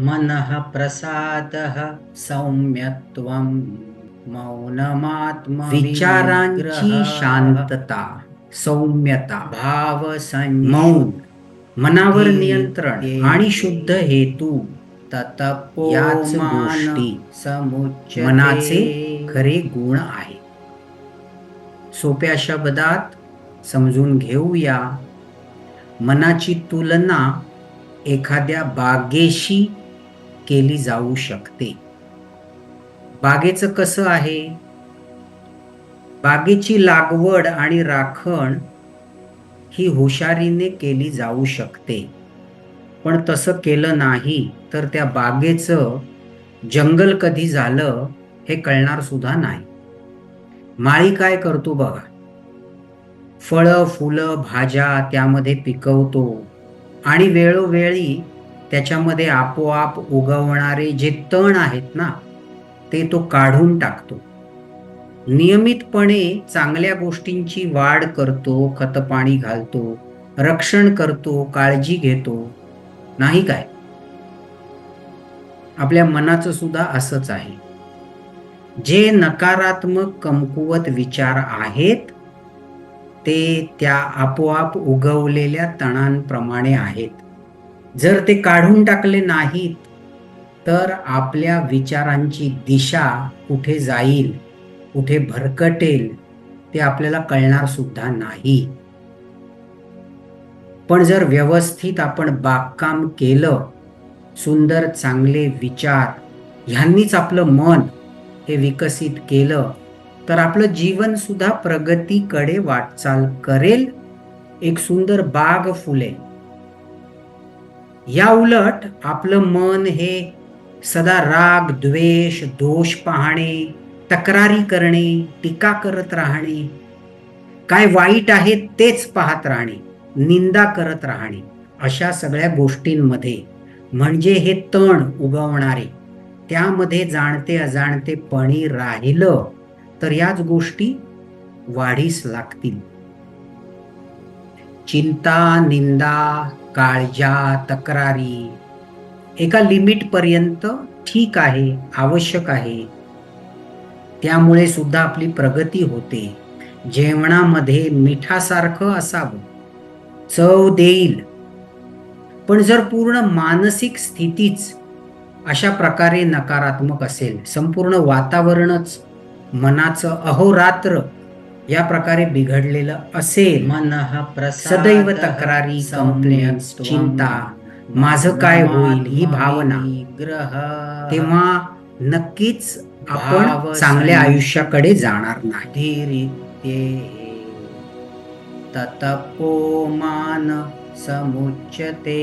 मनः प्रसादः सौम्यत्वं मौनमात्म विचारांची शांतता सौम्यता भाव मौन मनावर नियंत्रण आणि शुद्ध हेतू याच गोष्टी मनाचे खरे गुण आहे सोप्या शब्दात समजून घेऊया. मनाची तुलना एखाद्या बागेशी केली जाऊ शकते. बागेचं कसं आहे? बागेची लागवड आणि राखण ही हुशारीने केली जाऊ शकते. पण तसं केलं नाही तर त्या बागेचं जंगल कधी झालं हे कळणार सुद्धा नाही. माळी काय करतो बघा? फळं फुलं भाज्या त्यामध्ये पिकवतो आणि वेळोवेळी त्याच्यामध्ये आपोआप उगवणारे जे तण आहेत ना ते तो काढून टाकतो. नियमितपणे चांगल्या गोष्टींची वाढ करतो खतपाणी घालतो रक्षण करतो काळजी घेतो. नाही काय? आपल्या मनाचं सुद्धा असंच आहे. जे नकारात्मक कमकुवत विचार आहेत ते त्या आपोआप उगवलेल्या तणांप्रमाणे आहेत. जर ते काढून टाकले नाहीत तर आपल्या विचारांची दिशा कुठे जाईल कुठे भरकटेल ते आपल्याला कळणार सुद्धा नाही. पण जर व्यवस्थित आपण बागकाम केलं सुंदर चांगले विचार ह्यांनीच आपलं मन हे विकसित केलं तर आपलं जीवन सुद्धा प्रगतीकडे वाटचाल करेल एक सुंदर बाग फुलेल. या उलट आपलं मन हे सदा राग द्वेष दोष पाहणे तक्रारी करणे टीका करत राहणे. काय वाईट आहे तेच पाहत राहणे निंदा करत राहणे. अशा सगळ्या गोष्टींमध्ये म्हणजे हे तण उगवणारे. त्यामध्ये जाणते अजाणतेपणी राहिलं तर याच गोष्टी वाढीस लागतील. चिंता निंदा काळजा तक्रारी. एका लिमिटपर्यंत ठीक आहे आवश्यक आहे. त्यामुळे सुद्धा आपली प्रगती होते. जेवणामध्ये मिठासारखं असावं. चव देईल. पण जर पूर्ण मानसिक स्थितीच अशा प्रकारे नकारात्मक असेल संपूर्ण वातावरणच मनाचं अहोरात्र या प्रकारे बिघडलेलं असेल. मनः सदैव तक्रारी चिंता. माझं काय होईल ही भावना. ग्रह तेव्हा नक्कीच आपण चांगल्या. आयुष्याकडे जाणार नाही. ततपो मान समुच्यते.